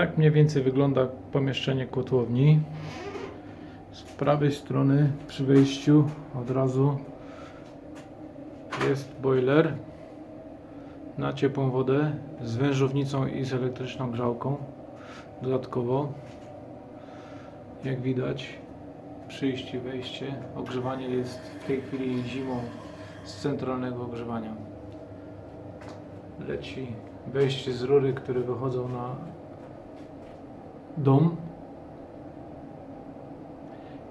Tak mniej więcej wygląda pomieszczenie kotłowni. Z prawej strony przy wejściu od razu jest boiler na ciepłą wodę z wężownicą i z elektryczną grzałką. Dodatkowo, jak widać, przyjście i wejście. Ogrzewanie jest w tej chwili zimą z centralnego ogrzewania. Leci wejście z rury, które wychodzą na dom.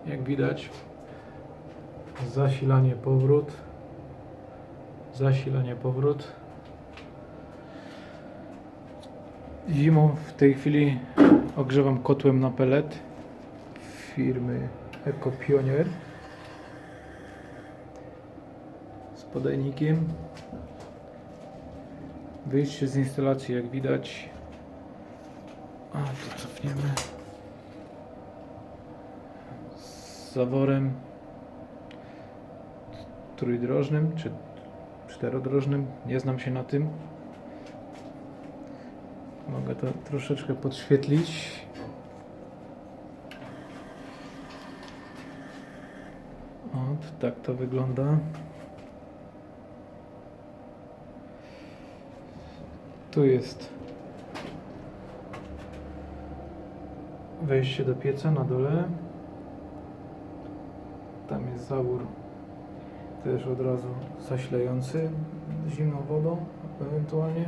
Jak widać, zasilanie powrót, zasilanie powrót. Zimą w tej chwili ogrzewam kotłem na pelet firmy Eco Pionier z podajnikiem. Wyjście z instalacji, jak widać. A tu cofniemy. Z zaworem trójdrożnym czy czterodrożnym. Nie znam się na tym. Mogę to troszeczkę podświetlić. Ot, tak to wygląda. Tu jest wejście do pieca na dole. Tam jest zawór też od razu zasilający zimną wodą ewentualnie.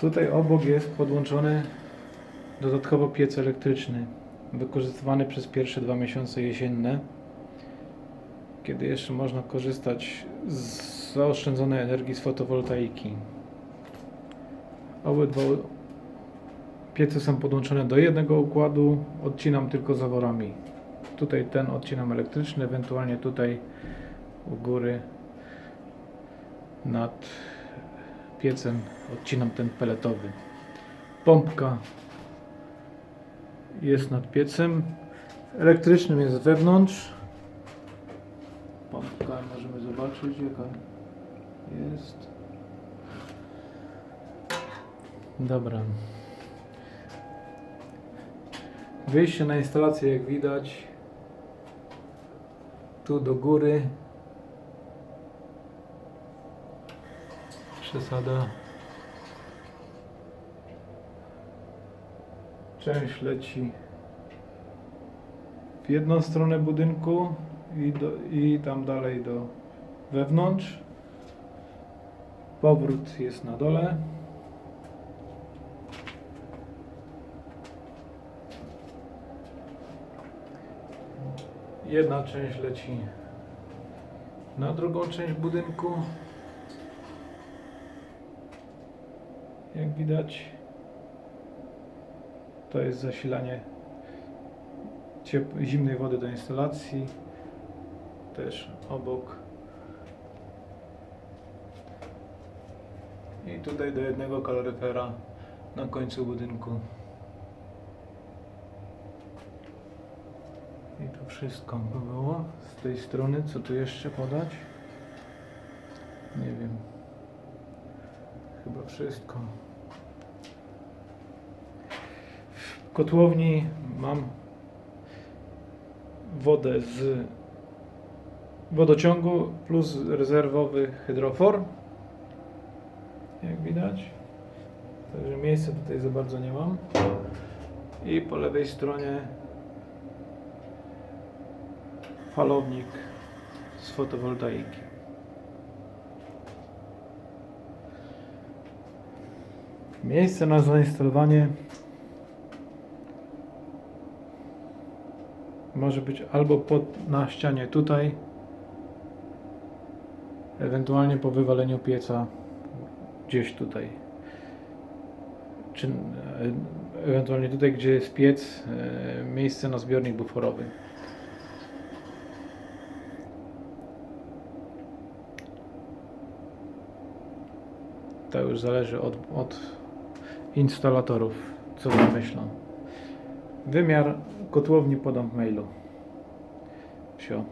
Tutaj obok jest podłączony dodatkowo piec elektryczny wykorzystywany przez pierwsze dwa miesiące jesienne kiedy jeszcze można korzystać z zaoszczędzonej energii z fotowoltaiki. Obydwa piece są podłączone do jednego układu, odcinam tylko zaworami. Tutaj ten odcinam elektryczny, ewentualnie tutaj u góry nad piecem odcinam ten peletowy. Pompka jest nad piecem, elektrycznym jest wewnątrz. Pompka możemy zobaczyć jaka jest. Dobra. Wyjście na instalację jak widać. Tu do góry. Przesada. Część leci w jedną stronę budynku i, do, i tam dalej do wewnątrz. Powrót jest na dole. Jedna część leci na drugą część budynku. Jak widać, to jest zasilanie zimnej wody do instalacji. Też obok. I tutaj do jednego kaloryfera na końcu budynku. To wszystko by było z tej strony. Co tu jeszcze podać? Nie wiem. Chyba wszystko. W kotłowni mam wodę z wodociągu plus rezerwowy hydrofor. Jak widać. Także miejsca tutaj za bardzo nie mam. I po lewej stronie falownik z fotowoltaiki. Miejsce na zainstalowanie może być albo pod, na ścianie tutaj, ewentualnie po wywaleniu pieca gdzieś tutaj. Czy e, ewentualnie tutaj, gdzie jest piec, e, miejsce na zbiornik buforowy. To już zależy od, od instalatorów, co wymyślą. Wymiar kotłowni podam w mailu. Wsio.